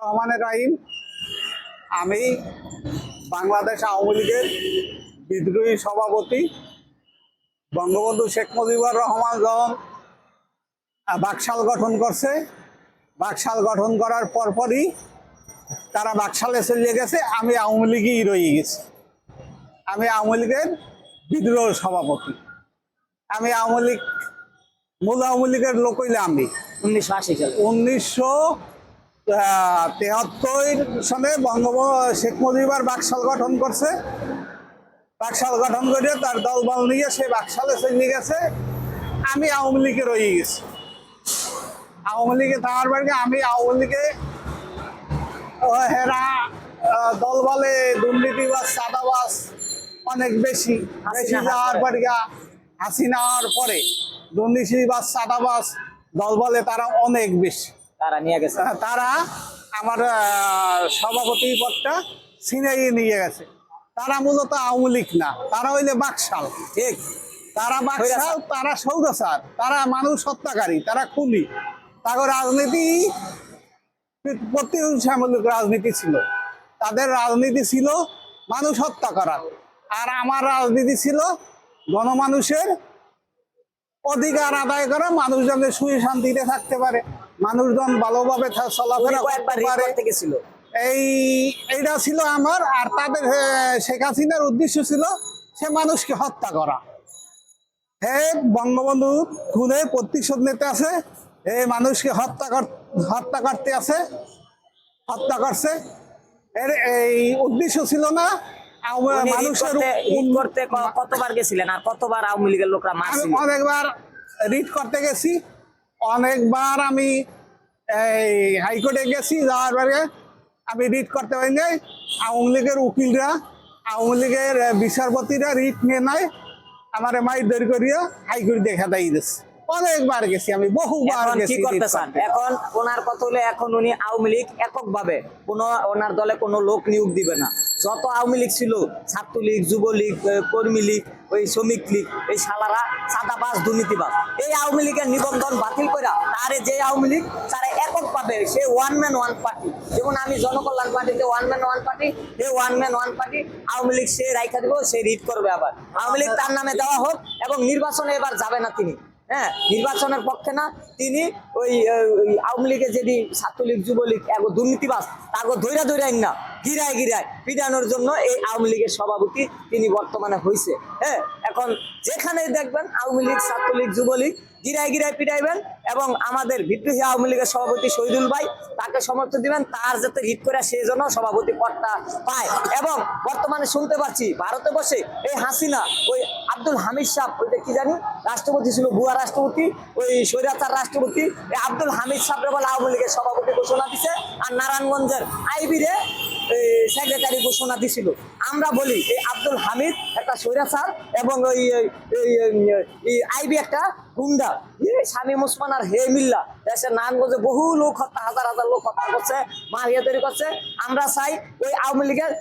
রহমানের রাহিম। আমি বাংলাদেশ আওয়ামী লীগের বিদ্রোহী সভাপতি। বঙ্গবন্ধু শেখ মুজিবুর রহমান যখন বাকশাল গঠন করছে বাকশাল গঠন করার পরপরই তারা বাকশালে চলে গেছে আমি আওয়ামী লীগই রয়ে গেছি। আমি আওয়ামী লীগের বিদ্রোহ সভাপতি। আমি আওয়ামী লীগ মূল আওয়ামী লীগের লোক হইলে আমি। উনিশশো আশি সালে। উনিশশো তেহাত্তর সনে বঙ্গবন্ধু শেখ মুজিবার বাকশাল গঠন করছে। বাকশাল গঠন করে তার দলবল নিয়ে সে বাকশালে চলে গেছে। আমি আওয়ামী লীগে রয়ে গেছি। আওয়ামী লীগে থাকার বাড়ি আমি আওয়ামী লীগে হেরা আহ, দলবলে দুর্নীতিবাজ চাঁদাবাজ অনেক বেশি। বেশি যাওয়ার। পরে হাসিনা হওয়ার পরে দুর্নীতিবাজ চাঁদাবাজ দলবলে তারা অনেক বেশি। তারা নিয়ে গেছে। তারা আমার সভাপতি পদটা ছিনাইয়ে নিয়ে গেছে। তারা মূলত আওয়ামী লীগ না তারা হইলে বাকশাল। ঠিক। তারা বাকশাল তারা সৌরসার তারা মানুষ হত্যাকারী তারা খুনি। তাদের রাজনীতি প্রতিহিংসামূলক রাজনীতি ছিল। তাদের রাজনীতি ছিল মানুষ হত্যা করার আর আমার রাজনীতি ছিল গণমানুষের অধিকার আদায় করা মানুষ যেন সুখে শান্তিতে থাকতে পারে। মানুষজন ভালোভাবে থা- চলাফেরা করতে পারে। করতে এই এইটা ছিল আমার আর তাদের শেখ হাসিনার উদ্দেশ্য ছিল সে মানুষকে হত্যা করা। হে বঙ্গবন্ধু খুনের প্রতিশোধ নিতে আছে হে মানুষকে হত্যা কর- হত্যা করতে আছে হত্যা করছে। এর এই উদ্দেশ্য ছিল না মানুষের করতে কতবার গেছিলেন আর কতবার আওয়ামী লীগের লোকরা অনেকবার রিট করতে গেছি অনেকবার আমি এই হাইকোর্টে গেছি যাওয়ার পরে আমি রিট করতে পারি নাই। আওয়ামী লীগের উকিলরা আওয়ামী লীগের বিচারপতিরা রিট নিয়ে নাই আমার মাইর দরি করিয়া হাইকোর্ট দেখা দেয় দিচ্ছে অনেকবার গেছি আমি বহুবার গেছি করতে। চান এখন ওনার কথা হলে এখন উনি আওয়ামী লীগ এককভাবে কোনো ওনার দলে কোনো লোক নিয়োগ দিবে না। যত আওয়ামী লীগ ছিল, ছাত্রলীগ, যুবলীগ কর্মী লীগ, ওই শ্রমিক লীগ, এই সালারা সাদাবাজ দুর্নীতিবাজ, এই আওয়ামী লীগের নিবন্ধন বাতিল করা তারে যে আওয়ামী লীগ, তারা একক পাবে, সে ওয়ান ম্যান ওয়ান পার্টি যেমন আমি জনকল্যাণ পার্টিতে ওয়ান ম্যান ওয়ান পার্টি সে one man one party Awami League সে রাইখা দিব সে রিট করবে আবার। আওয়ামী লীগ তার নামে দেওয়া হোক এবং নির্বাচনে এবার যাবে না তিনি। হ্যাঁ নির্বাচনের পক্ষে না, তিনি ওই আওয়ামী লীগের যদি ছাত্রলীগ, যুবলীগ, এগো দুর্নীতিবাজ তারপর ধৈরা ধৈরাই না। গিরায় গিরায় পিটানোর জন্য এই আওয়ামী লীগের সভাপতি তিনি বর্তমানে হয়েছে হ্যাঁ এখন যেখানেই দেখবেন আওয়ামী লীগ, ছাত্রলীগ, যুবলীগ গিরায় গিরায় পিটাইবেন এবং আমাদের বিদ্রোহী আওয়ামী লীগের সভাপতি শহীদুল ভাই তাকে সমর্থন দিবেন, তার যাতে হিট করে সেই জন্য সভাপতি পদটা পায়। এবং বর্তমানে শুনতে পাচ্ছি ভারতে বসে এই হাসিনা, ওই আব্দুল হামিদ সাহ ওইটা কি জানি? রাষ্ট্রপতি ছিল, ভুয়া রাষ্ট্রপতি, ওই স্বৈরাচার রাষ্ট্রপতি। এই আব্দুল হামিদ বলে আওয়ামী লীগের সভাপতি ঘোষণা দিছে। আর নারায়ণগঞ্জের আইবিরে সেক্রেটারি ঘোষণা দিছিল। আমরা বলি, এই আব্দুল হামিদ একটা স্বৈরাচার এবং ওই আইবি একটা গুন্ডা। এই শামীম ওসমান আর হে মিল্লা। দেশের নারায়ণগঞ্জে বহু লোক হত্যা, হাজার হাজার লোক হত্যা করছে, মারিয়া তৈরি করছে। আমরা চাই ওই আওয়ামী লীগের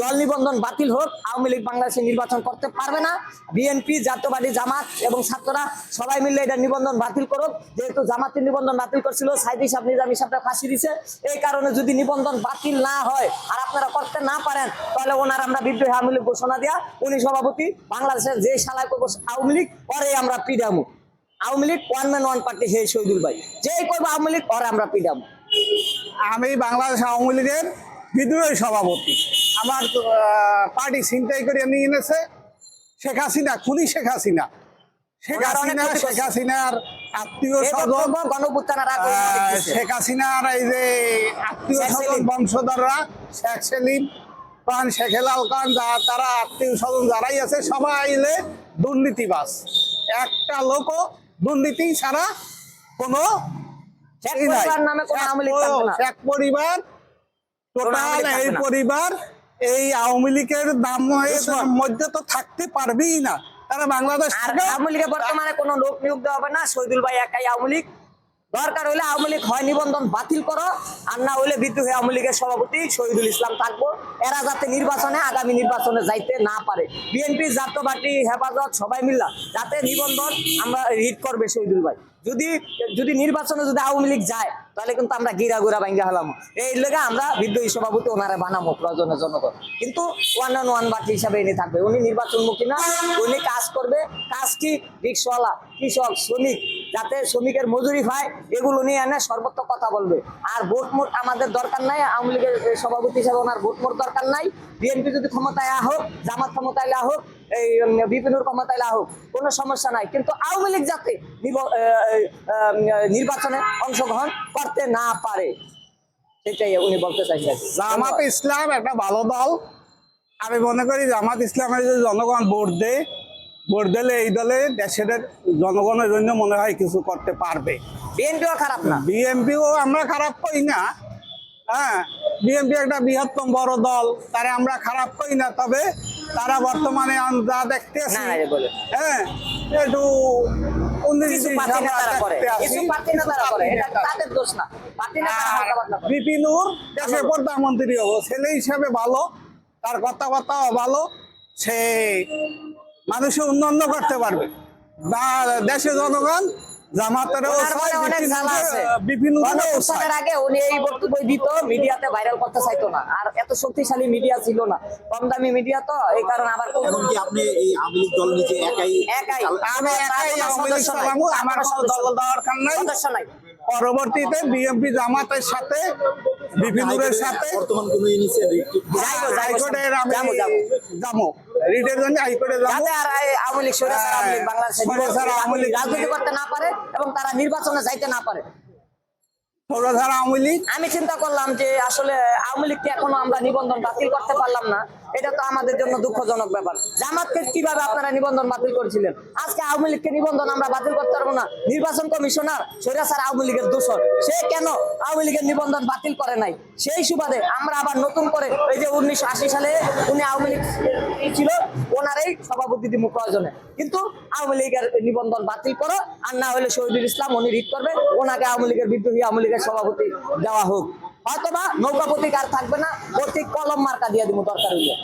দল নিবন্ধন বাতিল হোক, আওয়ামী লীগ বাংলাদেশে নির্বাচন করতে পারবে না। বিএনপি, জাতীয়বাদী জামাত এবং ছাত্ররা সবাই মিলে এটা নিবন্ধন বাতিল করুক। যেহেতু জামাতের নিবন্ধন বাতিল করছিল, সাইদি সাহেব নিজামী সাহেবটা ফাঁসি দিছে। এই কারণে যদি নিবন্ধন বাতিল না হয় আর আপনারা করতে না পারেন, তাহলে ওনার আমরা বিদ্রোহী আওয়ামী লীগ ঘোষণা দেওয়া উনি সভাপতি বাংলাদেশের যে শালায় করব আওয়ামী লীগ, পরে আমরা পিডামু। Awami League one man one party হে শহীদুল ভাই। যেই করব আওয়ামী লীগ, পরে আমরা পিডামু। আমি বাংলাদেশ আওয়ামী লীগের বিদ্রোহী সভাপতি। আমার পার্টি ছিনতাই করে নিয়ে এনেছে। শেখ হাসিনা খুনি শেখ হাসিনা। শেখ হাসিনা শেখ হাসিনার আত্মীয় স্বজন। শেখ হাসিনার এই যে আত্মীয় স্বজন। বংশধররা শেখ সেলিম খান শেখ হেলাল খান তারা আত্মীয় স্বজন যারাই আছে সবাই আইলে দুর্নীতিবাস একটা লোকও দুর্নীতি ছাড়া কোনো ই পরিবার টোটাল এই পরিবার এই আওয়ামী লীগের দুশ্মন। মধ্যে তো থাকতে পারবেই না। তারা বাংলাদেশ আওয়ামী লীগের বর্তমানে কোনো লোক নিয়োগ দেওয়া হবে না। শহীদুল ভাই একাই আওয়ামী লীগ। দরকার হলে আওয়ামী লীগ হয় নিবন্ধন বাতিল করো। আর না হলে বিদ্রোহী আওয়ামী লীগের সভাপতি শহীদুল ইসলাম থাকব। এরা যাতে নির্বাচনে আগামী নির্বাচনে যাইতে না পারে। বিএনপি জাতীয় পার্টি হেফাজত সবাই মিল্লা যাতে নিবন্ধন আমরা রিট করবে শহীদুল ভাই। যদি যদি নির্বাচনে যদি আওয়ামী লীগ যায় তাহলে কিন্তু আমরা গিরা গুড়া ভাঙ্গা হলাম। এই লেগে আমরা বিদ্রোহী সভাপতি ওনারে বানাবো প্রয়োজনে জনগণ। কিন্তু ওয়ান অন ওয়ান বাকি হিসাবে ইনি থাকবে। উনি নির্বাচনমুখী না, উনি কাজ করবে। কাজ কি? রিক্সওয়ালা, কৃষক, শ্রমিক, যাতে শ্রমিকের মজুরি পায় এগুলো নিয়ে এনে সর্বত্র কথা বলবে। আর ভোট মোট আমাদের দরকার নাই, আওয়ামী লীগের সভাপতি হিসাবে ওনার ভোট মোট দরকার নাই। বিএনপি যদি ক্ষমতায় হোক জামাত ক্ষমতায় হোক এই বিপিনুর ক্ষমতায় হোক কোনো সমস্যা নাই। কিন্তু আওয়ামী লীগ যাতে নির্বাচনে অংশগ্রহণ করতে না পারে সেটাই উনি বলতে চাইছেন। জামাত ইসলাম একটা ভালো দল। আমি মনে করি জামাত ইসলামের যদি জনগণ ভোট দেয় ভোট দিলে এই দলে দেশের জনগণের জন্য মনে হয় কিছু করতে পারবে। বিএনপিও খারাপ না? বিএনপিও আমরা খারাপ করি না? হ্যাঁ বিএনপি একটা বৃহত্তম বড় দল তারা আমরা খারাপ করি না? তবে তারা বর্তমানে যা দেখতেছি এই হ্যাঁ একটু কিছু পার্টি আমরা নেতারা করে কিছু পার্টি নেতারা করে এটা তাদের দোষ না। পার্টি নেতারা আর হালকা পাতলা করে। বিপিনুর দেশের প্রধানমন্ত্রী হব ছেলে হিসাবে ভালো তার কথাবার্তাও ভালো সে মানুষের উন্নয়ন করতে পারবে। বা দেশের জনগণ মনে অনেক জ্বালা আছে। বিপিনুরেরও গণঅভ্যুত্থানের আগে উনি এই বক্তব্য দিত মিডিয়াতে ভাইরাল করতে চাইতো না। আর এত শক্তিশালী মিডিয়া ছিল না। কম দামি মিডিয়া তো এই কারণে আবার কম- এমনকি আপনি এই আওয়ামী লীগ দল নিজে একাই একাই। আমি একাই আওয়ামী লীগ সদস্য নাই। চালাবো, তার আমার কোনো কোনো সদস্য দল দরকার নাই। সদস্য নাই। পরবর্তীতে বিএনপি জামাতের সাথে বিপিনুরের সাথে বর্তমান কোন ইনিশিয়েটিভ আমি যাব, যাব। যাব। রিটের জন্য হাইকোর্টে যাব। যাতে আর আওয়ামী লীগ আওয়ামী লীগ বাংলাদেশে রাজনীতি করতে না পারে এবং তারা নির্বাচনে যাইতে না পারে। আমি চিন্তা করলাম যে আসলে আওয়ামী লীগকে এখনও আমরা নিবন্ধন বাতিল করতে পারলাম না। এটা তো আমাদের জন্য দুঃখজনক ব্যাপার। জামাতকে কীভাবে আপনারা নিবন্ধন বাতিল করেছিলেন? আজকে আওয়ামী লীগকে নিবন্ধন আমরা বাতিল করতে পারব না। নির্বাচন কমিশনার সৈরাসার আওয়ামী লীগের দূষণ সে কেন আওয়ামী লীগের নিবন্ধন বাতিল করে নাই? সেই সুবাদে আমরা আবার নতুন করে এই যে উনিশশো আশি সালে উনি আওয়ামী লীগ ছিল, ওনারই সভাপতি প্রয়োজনে। কিন্তু আওয়ামী লীগের নিবন্ধন বাতিল করো, আর না হলে শহীদুল ইসলাম উনি রিট করবে। ওনাকে আওয়ামী লীগের বিদ্রোহী, আওয়ামী লীগের সভাপতি দেওয়া হোক। হয়তোবা নৌকা প্রতীক আর থাকবে না প্রতীক কলম মার্কা দিয়ে দিব দরকার হইলে।